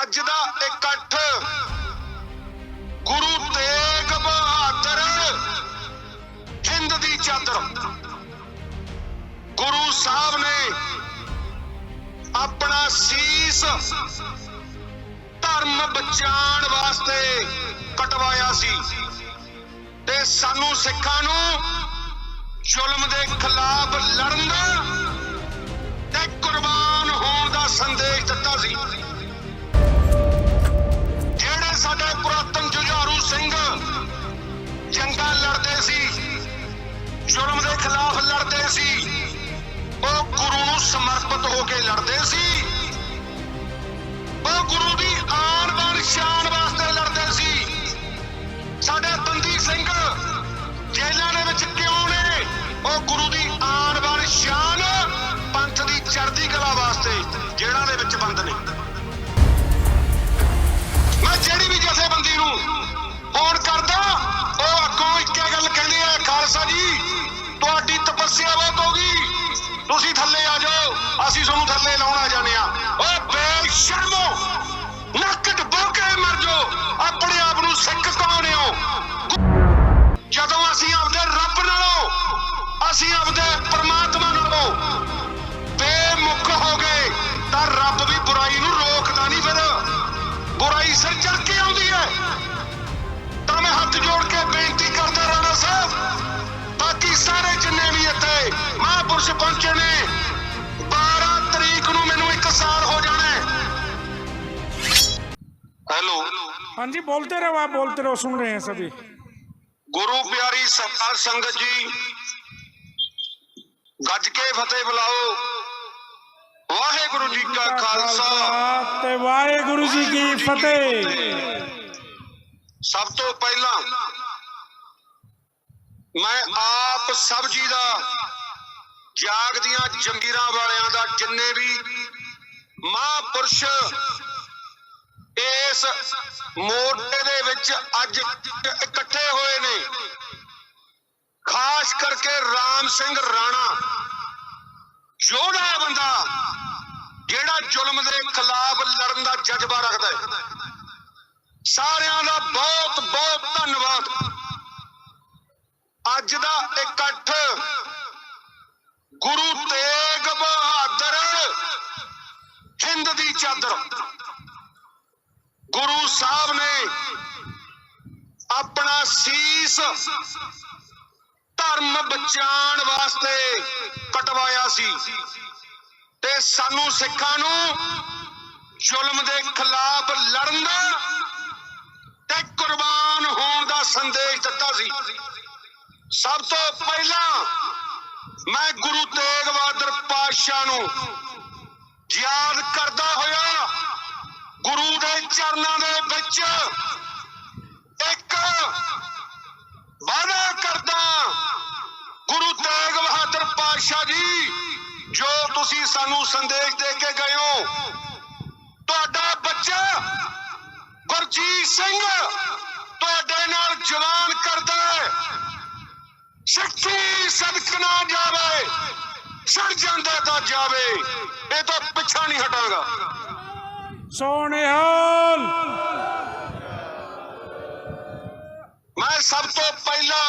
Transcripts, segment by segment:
ਅੱਜ ਦਾ ਇਕੱਠ। ਗੁਰੂ ਤੇਗ ਬਹਾਦਰ ਹਿੰਦ ਦੀ ਚਾਦਰ। ਗੁਰੂ ਸਾਹਿਬ ਨੇ ਆਪਣਾ ਸੀਸ ਧਰਮ ਬਚਾਉਣ ਵਾਸਤੇ ਕਟਵਾਇਆ ਸੀ। ਤੇ ਸਾਨੂੰ ਸਿੱਖਾਂ ਨੂੰ ਜ਼ੁਲਮ ਦੇ ਖਿਲਾਫ ਲੜਨ ਦਾ ਤੇ ਕੁਰਬਾਨ ਹੋਣ ਦਾ ਸੰਦੇਸ਼ ਦਿੱਤਾ ਸੀ। ਸਿੰਘ ਜੰਗਾਂ ਲੜਦੇ ਸੀ, ਜ਼ੁਲਮ ਦੇ ਖਿਲਾਫ ਲੜਦੇ ਸੀ, ਉਹ ਗੁਰੂ ਨੂੰ ਸਮਰਪਿਤ ਹੋ ਕੇ ਲੜਦੇ ਸੀ। ਉਹ ਗੁਰੂ ਦੀ ਆਨ ਬਾਣ ਸ਼ਾਨ ਵਾਸਤੇ ਲੜਦੇ ਸੀ। ਸਾਡੇ ਬੰਦੀ ਸਿੰਘ ਜੇਲ੍ਹਾਂ ਦੇ ਵਿੱਚ ਕਿਉਂ ਨੇ? ਉਹ ਗੁਰੂ ਦੀ ਆਨ ਬਾਣ ਸ਼ਾਨ ਪੰਥ ਦੀ ਚੜ੍ਹਦੀ ਕਲਾ ਵਾਸਤੇ ਜੇਲ੍ਹਾਂ ਦੇ ਵਿੱਚ ਬੰਦ ਨੇ। ਫੋਨ ਕਰਦਾ। ਉਹ ਅੱਗੋਂ ਇੱਕੇ ਗੱਲ ਕਹਿੰਦੇ ਆ ਖਾਲਸਾ ਜੀ, ਤੁਹਾਡੀ ਤਪੱਸਿਆ ਬਹੁਤ ਹੋ ਗਈ। ਤੁਸੀਂ ਥੱਲੇ ਆ ਜਾਓ, ਅਸੀਂ ਤੁਹਾਨੂੰ ਥੱਲੇ ਲਾਉਣਾ ਆ ਜਾਂਦੇ ਆ ਓਏ ਬੇਸ਼ਰਮੋ ਬੇਨਤੀ ਕਰਦਾ ਰਾਣਾ ਸਾਹਿਬ ਬਾਕੀ ਸਾਰੇ ਜਿੰਨੇ ਵੀ ਇੱਥੇ ਮਹਾਪੁਰਸ਼ ਪਹੁੰਚੇ ਨੇ 12 ਤਰੀਕ ਨੂੰ ਮੈਨੂੰ 1 ਸਾਲ ਹੋ ਜਾਣਾ ਹੈਲੋ। ਹਾਂਜੀ ਬੋਲਤੇ ਰਹੋ ਆਪ ਬੋਲਤੇ ਰਹੋ ਸੁਣ ਰਹੇ ਹਾਂ ਸਭੀ। ਗੁਰੂ ਪਿਆਰੀ ਸਰਕਾਰ ਸੰਗਤ ਜੀ ਗੱਜ ਕੇ ਫਤਿਹ ਬੁਲਾਓ। ਵਾਹਿਗੁਰੂ ਜੀ ਕਾ ਖਾਲਸਾ। ਤੇ ਵਾਹਿਗੁਰੂ ਜੀ ਕੀ ਫਤਿਹ। ਸਭ ਤੋਂ ਪਹਿਲਾਂ ਮੈਂ ਆਪ ਸਭ ਜੀ ਦਾ ਜਾਗਦੀਆਂ ਜੰਗੀਰਾਂ ਵਾਲਿਆਂ ਦਾ ਜਿੰਨੇ ਵੀ ਮਹਾਂਪੁਰਸ਼ ਇਸ ਮੋਰਚੇ ਦੇ ਵਿੱਚ ਅੱਜ ਇਕੱਠੇ ਹੋਏ ਨੇ, ਖਾਸ ਕਰਕੇ ਰਾਮ ਸਿੰਘ ਰਾਣਾ ਯੋਧਾ ਬੰਦਾ ਜਿਹੜਾ ਜ਼ੁਲਮ ਦੇ ਖਿਲਾਫ ਲੜਨ ਦਾ ਜਜ਼ਬਾ ਰੱਖਦਾ ਹੈ। ਸਾਰਿਆਂ ਦਾ ਬਹੁਤ ਬਹੁਤ ਧੰਨਵਾਦ ਅੱਜ ਦਾ ਇਕੱਠ ਗੁਰੂ ਤੇਗ ਬਹਾਦਰ ਹਿੰਦ ਦੀ ਚਾਦਰ। ਗੁਰੂ ਸਾਹਿਬ ਨੇ ਆਪਣਾ ਸੀਸ ਧਰਮ ਬਚਾਉਣ ਵਾਸਤੇ ਕਟਵਾਇਆ ਸੀ ਤੇ ਸਾਨੂੰ ਸਿੱਖਾਂ ਨੂੰ ਜ਼ੁਲਮ ਦੇ ਖਿਲਾਫ ਲੜਨ ਦਾ ਤੇ ਕੁਰਬਾਨ ਹੋਣ ਦਾ ਸੰਦੇਸ਼ ਦਿੱਤਾ ਸੀ। ਸਭ ਤੋਂ ਪਹਿਲਾਂ ਮੈਂ ਗੁਰੂ ਤੇਗ ਬਹਾਦਰ ਪਾਤਸ਼ਾਹ ਨੂੰ ਯਾਦ ਕਰਦਾ ਹੋਇਆ, ਗੁਰੂ ਦੇ ਚਰਨਾਂ ਦੇ ਵਿੱਚ ਇੱਕ ਵਾਅਦਾ ਕਰਦਾ, ਗੁਰੂ ਤੇਗ ਬਹਾਦਰ ਪਾਤਸ਼ਾਹ ਜੀ, ਜੋ ਤੁਸੀਂ ਸਾਨੂੰ ਸੰਦੇਸ਼ ਦੇ ਕੇ ਗਏ ਹੋ, ਤੁਹਾਡਾ ਬੱਚਾ ਗੁਰਜੀਤ ਸਿੰਘ ਤੁਹਾਡੇ ਨਾਲ ਜਵਾਨ ਕਰਦਾ ਹੈ ਸਿੱਖੀ ਸਦਕ ਨਾ ਜਾਵੇ ਸੜ ਜਾਂਦਾ ਤਾਂ ਜਾਵੇ ਇਹ ਤੋਂ ਪਿੱਛਾ ਨਹੀਂ ਹਟਾਂਗਾ। ਸੋਨਿਹਾਲ ਮੈਂ ਸਭ ਤੋਂ ਪਹਿਲਾਂ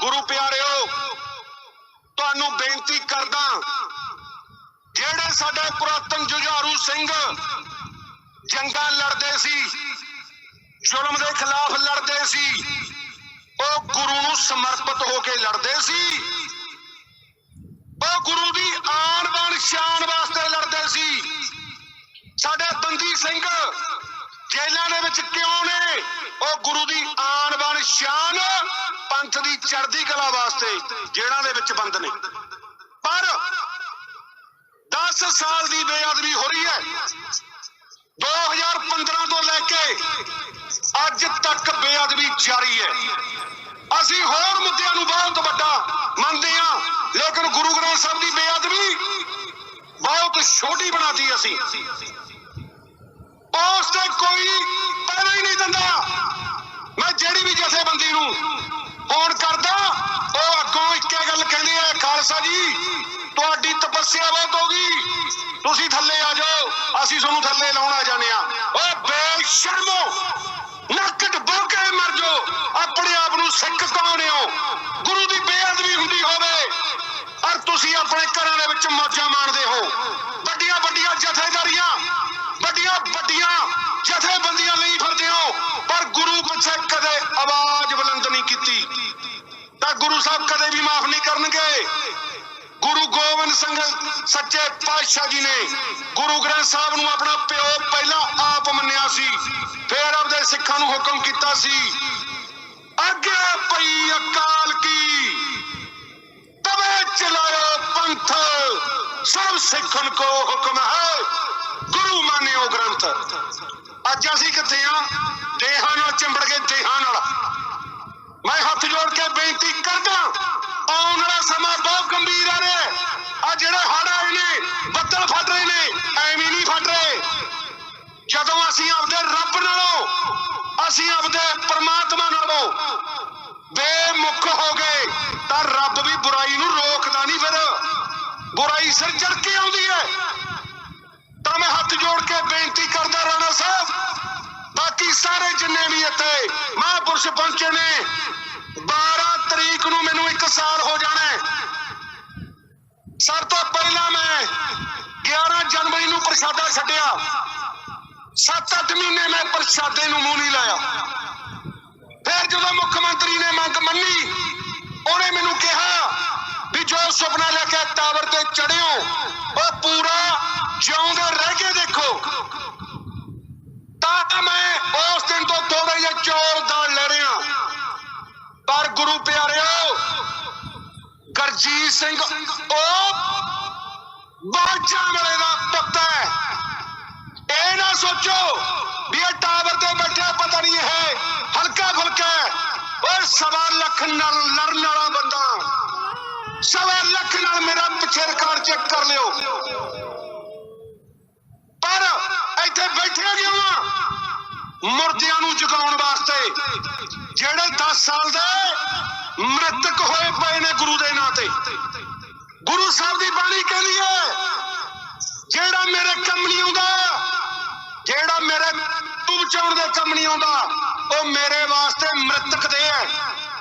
ਗੁਰੂ ਪਿਆਰਿਓ ਤੁਹਾਨੂੰ ਬੇਨਤੀ ਕਰਦਾ ਜਿਹੜੇ ਸਾਡੇ ਪੁਰਾਤਨ ਜੁਝਾਰੂ ਸਿੰਘ ਜੰਗਾਂ ਲੜਦੇ ਸੀ ਜ਼ੁਲਮ ਦੇ ਖਿਲਾਫ ਲੜਦੇ ਸੀ ਉਹ ਗੁਰੂ ਨੂੰ ਸਮਰਪਿਤ ਹੋ ਕੇ ਲੜਦੇ ਸੀ। ਉਹ ਗੁਰੂ ਦੀ ਆਣ ਬਾਣ ਸ਼ਾਨ ਵਾਸਤੇ ਲੜਦੇ ਸੀ। ਸਾਡੇ ਬੰਦੀ ਸਿੰਘ ਜੇਲ੍ਹਾਂ ਦੇ ਵਿੱਚ ਕਿਉਂ ਨੇ? ਉਹ ਗੁਰੂ ਦੀ ਆਣ ਬਾਣ ਸ਼ਾਨ ਪੰਥ ਦੀ ਚੜ੍ਹਦੀ ਕਲਾ ਵਾਸਤੇ ਜੇਲ੍ਹਾਂ ਦੇ ਵਿੱਚ ਬੰਦ ਨੇ। ਪਰ 10 ਸਾਲ ਦੀ ਬੇਅਦਬੀ ਹੋ ਰਹੀ ਹੈ। 2015 ਤੋਂ ਲੈ ਕੇ ਅੱਜ ਤੱਕ ਬੇਅਦਬੀ ਜਾਰੀ ਹੈ। ਅਸੀਂ ਹੋਰ ਮੁੱਦਿਆਂ ਨੂੰ ਬਹੁਤ ਵੱਡਾ ਮੰਨਦੇ ਹਾਂ। ਲੇਕਿਨ ਗੁਰੂ ਗ੍ਰੰਥ ਸਾਹਿਬ ਦੀ ਬੇਅਦਬੀ ਬਹੁਤ ਛੋਟੀ ਬਣਾਤੀ ਅਸੀਂ। ਪੋਸਟ ਕੋਈ ਪਹਿਰਾ ਹੀ ਨਹੀਂ ਦਿੰਦਾ। ਮੈਂ ਜਿਹੜੀ ਵੀ ਜਥੇਬੰਦੀ ਨੂੰ ਫੋਨ ਕਰਦਾ, ਉਹ ਅੱਗੋਂ ਇੱਕੇ ਗੱਲ ਕਹਿੰਦੇ ਆ, ਖਾਲਸਾ ਜੀ, ਤੁਹਾਡੀ ਤਪੱਸਿਆ ਬਹੁਤ ਹੋ ਗਈ। ਤੁਸੀਂ ਥੱਲੇ ਆ ਜਾਓ, ਅਸੀਂ ਤੁਹਾਨੂੰ ਥੱਲੇ ਲਾਉਣਾ ਜਾਣਿਆ ਓਏ ਬੇਸ਼ਰਮੋ ਨੱਕਟ ਬੋਕੇ ਮਰ ਜਾਓ। ਆਪਣੇ ਆਪ ਨੂੰ ਸਿੱਖ ਕਹਾਉਂਦੇ ਹੋ। ਗੁਰੂ ਦੀ ਬੇਅਦਬੀ ਹੁੰਦੀ ਹੋਵੇ, ਔਰ ਤੁਸੀਂ ਆਪਣੇ ਘਰਾਂ ਦੇ ਵਿੱਚ ਮੌਜਾਂ ਮਾਣਦੇ ਹੋ। ਵੱਡੀਆਂ ਵੱਡੀਆਂ ਜਥੇਦਾਰੀਆਂ, ਵੱਡੀਆਂ ਵੱਡੀਆਂ ਜਥੇਬੰਦੀਆਂ ਲਈ ਫਿਰਦੇ ਹੋ, ਪਰ ਗੁਰੂ ਪਿੱਛੇ ਕਦੇ ਆਵਾਜ਼ ਬੁਲੰਦ ਨਹੀਂ ਕੀਤੀ। ਤਾਂ ਗੁਰੂ ਸਾਹਿਬ ਕਦੇ ਵੀ ਮਾਫ ਨਹੀਂ ਕਰਨਗੇ। ਗੁਰੂ ਗੋਬਿੰਦ ਸਿੰਘ ਸੱਚੇ ਪਾਤਸ਼ਾਹ ਜੀ ਨੇ ਗੁਰੂ ਗ੍ਰੰਥ ਸਾਹਿਬ ਨੂੰ ਆਪਣਾ ਪਿਓ ਪਹਿਲਾਂ ਆਪ ਮੰਨਿਆ ਸੀ, ਫਿਰ ਆਪਦੇ ਸਿੱਖਾਂ ਨੂੰ ਹੁਕਮ ਕੀਤਾ ਸੀ। ਅੱਗੇ ਪਈ ਅਕਾਲ ਕੀ। ਤਵੇ ਚਲਾਇਓ ਪੰਥ। ਸਭ ਸਿੱਖਨ ਕੋ ਹੁਕਮ ਹੈ। ਗੁਰੂ ਮਾਨਿਓ ਗ੍ਰੰਥ। ਅੱਜ ਅਸੀਂ ਕਿੱਥੇ ਆ? ਦੇਹਾਂ ਨਾਲ ਚਿੰਬੜ ਕੇ ਦੇਹਾਂ ਨਾਲ। ਮੈਂ ਹੱਥ ਜੋੜ ਕੇ ਬੇਨਤੀ ਕਰਦਾ ਆਉਣ ਵਾਲਾ ਸਮਾਂ ਬਹੁਤ ਗੰਭੀਰ ਆ ਰਿਹਾ ਆ ਜਿਹੜੇ ਹੜ ਆਏ ਨੇ, ਬੱਦਲ ਫਟ ਰਹੇ ਨੇ, ਐਵੇਂ ਨਹੀਂ ਫਟ ਰਹੇ। ਜਦੋਂ ਅਸੀਂ ਆਪਦੇ ਰੱਬ ਨਾਲੋਂ ਅਸੀਂ ਆਪਦੇ ਪਰਮਾਤਮਾ ਨਾਲੋਂ ਬੇਮੁਖ ਹੋ ਗਏ, ਤਾਂ ਰੱਬ ਵੀ ਬੁਰਾਈ ਨੂੰ ਰੋਕਦਾ ਨਹੀਂ ਫਿਰ। ਬੁਰਾਈ ਸਿਰ ਚੜ ਕੇ ਆਉਂਦੀ ਹੈ। ਤਾਂ ਮੈਂ ਹੱਥ ਜੋੜ ਕੇ ਬੇਨਤੀ ਕਰਦਾ ਰਾਣਾ ਸਾਹਿਬ, ਬਾਕੀ ਸਾਰੇ ਜਿੰਨੇ ਵੀ ਇੱਥੇ ਮਹਾਂਪੁਰਸ਼ ਪਹੁੰਚੇ ਨੇ 12 ਤਰੀਕ ਨੂੰ ਮੈਨੂੰ 1 ਸਾਲ ਹੋ ਜਾਣਾ ਹੈ। ਸਭ ਤੋਂ ਪਹਿਲਾਂ ਮੈਂ 11 ਜਨਵਰੀ ਨੂੰ ਪ੍ਰਸ਼ਾਦਾ ਛੱਡਿਆ। 7-8 ਮਹੀਨੇ ਮੈਂ ਪ੍ਰਸ਼ਾਦੇ ਨੂੰ ਮੂੰਹ ਨਹੀਂ ਲਾਇਆ। ਫਿਰ ਜਦੋਂ ਮੁੱਖ ਮੰਤਰੀ ਨੇ ਮੰਗ ਮੰਨੀ, ਉਹਨੇ ਮੈਨੂੰ ਕਿਹਾ ਵੀ ਜੋ ਸੁਪਨਾ ਲੈ ਕੇ ਟਾਵਰ ਤੇ ਚੜਿਓ ਉਹ ਪੂਰਾ ਜਿਉਂਦੇ ਰਹਿ ਕੇ ਦੇਖੋ। ਤਾਂ ਮੈਂ ਉਸ ਦਿਨ ਤੋਂ ਥੋੜੇ ਜਿਹਾ ਚੋਰ ਦਾਲ ਲੈ ਰਿਹਾ। ਪਰ ਗੁਰੂ ਪਿਆਰਿਓ, ਗਰਜੀਤ ਸਿੰਘ, ਉਹ ਬਾਜਾ ਵਾਲੇ ਦਾ ਪੁੱਤ ਹੈ। ਇਹ ਨਾ ਸੋਚੋ ਵੀ ਇਹ ਟਾਵਰ ਤੇ ਬੈਠਿਆ ਪਤਾ ਨਹੀਂ ਇਹ ਹਲਕਾ ਖੁਲਕਾ ਓਏ ਸਵਾ ਲੱਖ ਨਾਲ ਲੜਨ ਵਾਲਾ ਬੰਦਾ। ਸਵਾ ਲੱਖ ਨਾਲ ਮੇਰਾ ਪਿੱਛੇ ਰਿਕਾਰਡ ਚੈੱਕ ਕਰ ਲਿਓ। ਪਰ ਇੱਥੇ ਬੈਠੇ ਕਿਉਂ ਆ? ਮੁਰਦਿਆਂ ਨੂੰ ਜਗਾਉਣ ਵਾਸਤੇ। ਜਿਹੜੇ 10 ਸਾਲ ਦੇ ਮ੍ਰਿਤਕ ਹੋਏ ਪਏ ਨੇ ਗੁਰੂ ਦੇ ਨਾਂ ਤੇ। ਗੁਰੂ ਸਾਹਿਬ ਦੀ ਬਾਣੀ ਕਹਿੰਦੀ ਹੈ, ਜਿਹੜਾ ਮੇਰੇ ਕੰਮ ਨਹੀਂ ਆਉਂਦਾ ਜਿਹੜਾ ਮੇਰੇ ਤੂੰ ਬਚਾਉਣ ਦੇ ਕੰਮ ਨਹੀਂ ਆਉਂਦਾ, ਉਹ ਮੇਰੇ ਵਾਸਤੇ ਮ੍ਰਿਤਕ ਦੇ ਹੈ।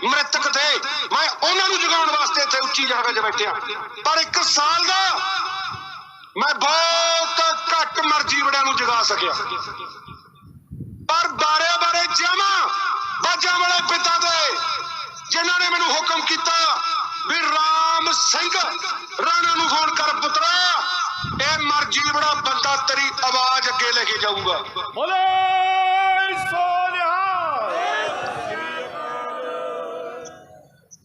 ਮ੍ਰਿਤਕ ਦੇ। ਮੈਂ ਉਹਨਾਂ ਨੂੰ ਜਗਾਉਣ ਵਾਸਤੇ ਇੱਥੇ ਉੱਚੀ ਜਗ੍ਹਾ 'ਤੇ ਬੈਠਿਆ। ਪਰ ਇੱਕ ਸਾਲ ਦਾ ਮੈਂ ਬਹੁਤ ਘੱਟ ਮਰਜ਼ੀ ਵੜਿਆਂ ਨੂੰ ਜਗਾ ਸਕਿਆ। ਪਰ ਬਾਰੇ ਬਾਰੇ ਜਮਾ ਬਾਜਾਂ ਵਾਲੇ ਪਿਤਾ ਦੇ ਜਿਨ੍ਹਾਂ ਨੇ ਮੈਨੂੰ ਹੁਕਮ ਕੀਤਾ ਵੀ ਰਾਮ ਸਿੰਘ ਰਾਣਾ ਨੂੰ ਫੋਨ ਕਰ ਪੁੱਤਰਾ ਇਹ ਮਰਜ਼ੀ ਬੜਾ ਬੰਦਾ ਤੇਰੀ ਆਵਾਜ਼ ਅੱਗੇ ਲੈ ਕੇ ਜਾਊਗਾ ਬੋਲੇ ਸੋਨਿਹਾ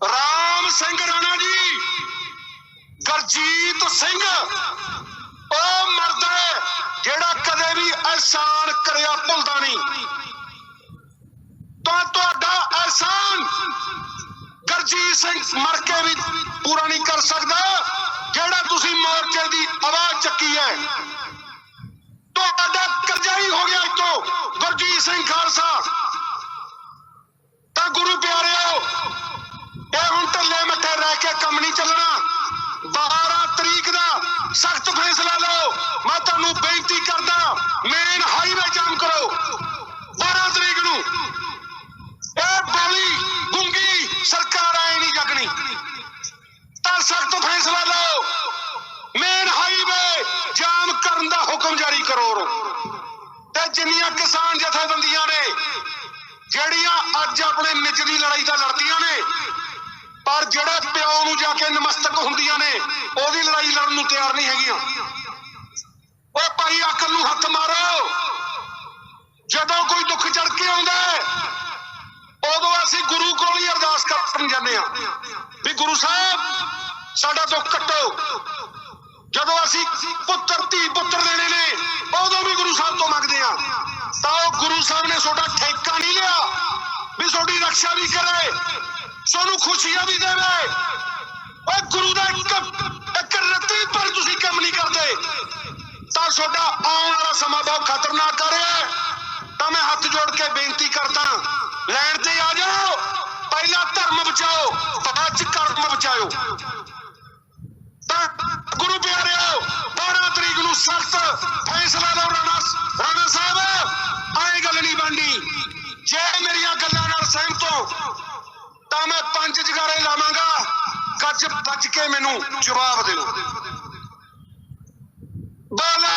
ਰਾਮ ਸਿੰਘ ਰਾਣਾ ਜੀ ਗਰਜੀਤ ਸਿੰਘ ਉਹ ਮਰਦ ਹੈ ਜਿਹੜਾ ਕਦੇ ਵੀ ਅਹਿਸਾਨ ਕਰਿਆ ਭੁੱਲਦਾ ਨਹੀਂ ਤਾਂ ਤੁਹਾਡਾ ਅਹਿਸਾਨ ਗਰਜੀਤ ਸਿੰਘ ਮਰ ਕੇ ਵੀ ਪੂਰਾ ਨਹੀਂ ਕਰ ਸਕਦਾ ਜਿਹੜਾ ਤੁਸੀਂ ਮੋਰਚੇ ਦੀ ਆਵਾਜ਼ ਚੱਕੀ ਹੈ, ਤੁਹਾਡਾ ਕਰਜ਼ਾ ਹੋ ਗਿਆ ਅੱਜ ਗੁਰਜੀਤ ਸਿੰਘ ਖਾਲਸਾ। ਤਾਂ ਗੁਰੂ ਪਿਆਰਿਓ, ਇਹ ਹੁਣ ਢੱਲੇ ਮੱਥੇ ਰਹਿ ਕੇ ਕੰਮ ਨਹੀਂ ਚੱਲਣਾ। 12 ਤਰੀਕ ਦਾ ਸਖਤ ਫੈਸਲਾ ਲਓ। ਮੈਂ ਤੁਹਾਨੂੰ ਬੇਨਤੀ ਕਰ ਮੇਨ ਹਾਈਵੇ ਜਾਮ ਕਰੋ 12 ਤਰੀਕ ਨੂੰ ਇਹ ਬੋਲੀ ਗੁੰਗੀ ਸਰਕਾਰ ਆਏ ਨਹੀਂ ਜਗਣੀ ਤਾਂ ਸਖਤ ਫੈਸਲਾ ਲਓ ਮੇਨ ਹਾਈਵੇ ਜਾਮ ਕਰਨ ਦਾ ਹੁਕਮ ਜਾਰੀ ਕਰੋ ਤੇ ਜਿੰਨੀਆਂ ਕਿਸਾਨ ਜਥੇਬੰਦੀਆਂ ਨੇ, ਜਿਹੜੀਆਂ ਅੱਜ ਆਪਣੇ ਨਿੱਜ ਦੀ ਲੜਾਈ ਤਾਂ ਲੜਦੀਆਂ ਨੇ, ਪਰ ਜਿਹੜੇ ਪਿਓ ਨੂੰ ਜਾ ਕੇ ਨਮਸਤਕ ਹੁੰਦੀਆਂ ਨੇ, ਉਹਦੀ ਲੜਾਈ ਲੜਨ ਨੂੰ ਤਿਆਰ ਨਹੀਂ ਹੈਗੀਆਂ। ਓਏ ਭਾਈ ਅਕਲ ਨੂੰ ਹੱਥ ਮਾਰੋ। ਜਦੋਂ ਕੋਈ ਦੁੱਖ ਚੜ ਕੇ ਆਉਂਦਾ ਉਦੋਂ ਅਸੀਂ ਗੁਰੂ ਕੋਲ ਹੀ ਅਰਦਾਸ ਕਰਨ ਜਾਂਦੇ ਆ ਵੀ ਗੁਰੂ ਸਾਹਿਬ, ਸਾਡਾ ਦੁੱਖ ਕੱਟੋ। ਜਦੋਂ ਅਸੀਂ ਪੁੱਤਰ, ਧੀ ਪੁੱਤਰ ਦੇਣੇ ਨੇ, ਉਦੋਂ ਵੀ ਗੁਰੂ ਸਾਹਿਬ ਤੋਂ ਮੰਗਦੇ ਆ ਤਾਂ ਉਹ ਗੁਰੂ ਸਾਹਿਬ ਨੇ ਤੁਹਾਡਾ ਠੇਕਾ ਨਹੀਂ ਲਿਆ, ਵੀ ਤੁਹਾਡੀ ਰੱਖਿਆ ਵੀ ਕਰੇ, ਤੁਹਾਨੂੰ ਖੁਸ਼ੀਆਂ ਵੀ ਦੇਵੇ। ਓਏ ਗੁਰੂ ਦਾ ਇੱਕ ਇੱਕ ਰੱਤੀ ਪਰ ਤੁਸੀਂ ਕੰਮ ਨਹੀਂ ਕਰਦੇ। ਤਾਂ ਤੁਹਾਡਾ ਆਉਣ ਵਾਲਾ ਸਮਾਂ ਬਹੁਤ ਖਤਰਨਾਕ ਆ ਰਿਹਾ ਤਾਂ ਮੈਂ ਹੱਥ ਜੋੜ ਕੇ ਬੇਨਤੀ ਕਰਦਾ ਲੈਣ ਤੇ ਆ ਜਾਓ, ਪਹਿਲਾਂ ਧਰਮ ਬਚਾਓ ਬਾਅਦ ਚ ਕਰਮ ਬਚਾਓ ਤਾਂ ਗੁਰੂ ਪਿਆਰਿਓ 12 ਤਰੀਕ ਨੂੰ ਸਖਤ ਫੈਸਲਾ ਲਓ ਰਾਣਾ ਰਾਣਾ ਸਾਹਿਬ। ਆਏ ਗੱਲ ਨਹੀਂ ਬਣਨੀ ਜੇ ਮੇਰੀਆਂ ਗੱਲਾਂ ਨਾਲ ਸਹਿਮਤ ਹੋ, ਤਾਂ ਮੈਂ ਪੰਜ ਜਗਾਰੇ ਲਾਵਾਂਗਾ। ਗੱਜ ਵੱਜ ਕੇ ਮੈਨੂੰ ਜਵਾਬ ਦਿਓ। ਬੋਲੇ